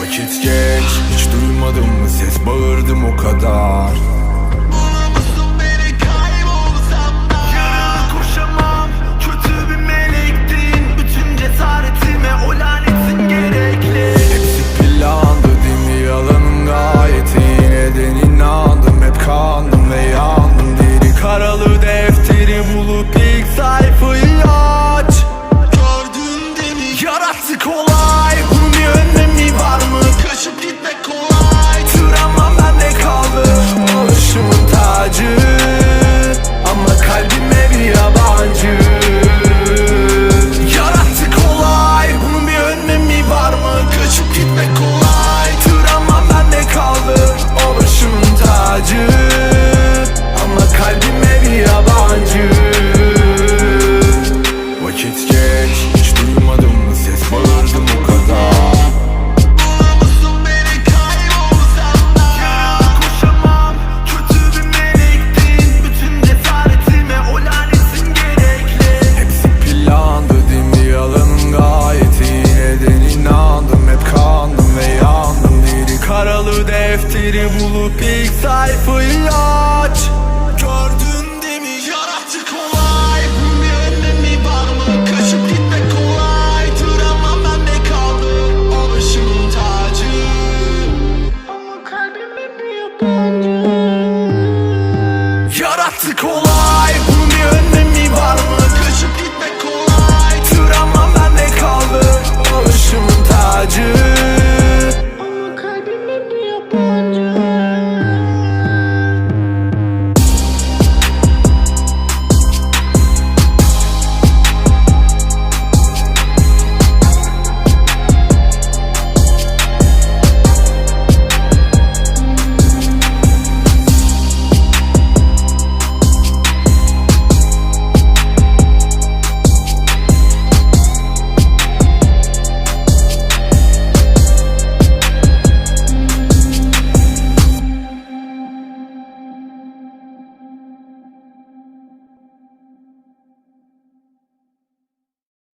Vakit geç hiç duymadım mı? Ses bağırdım o kadar. Kapalı defteri bulup ilk sayfayı aç. Gördün değil mi? Yaratıcı kolay Bunun bir önemi var mı? Gitmek kolay. Duramam ben de kaldım. O başımın tacı. Ama kalbim hep bir Yarattı kolay Bunun bir önemi var mı?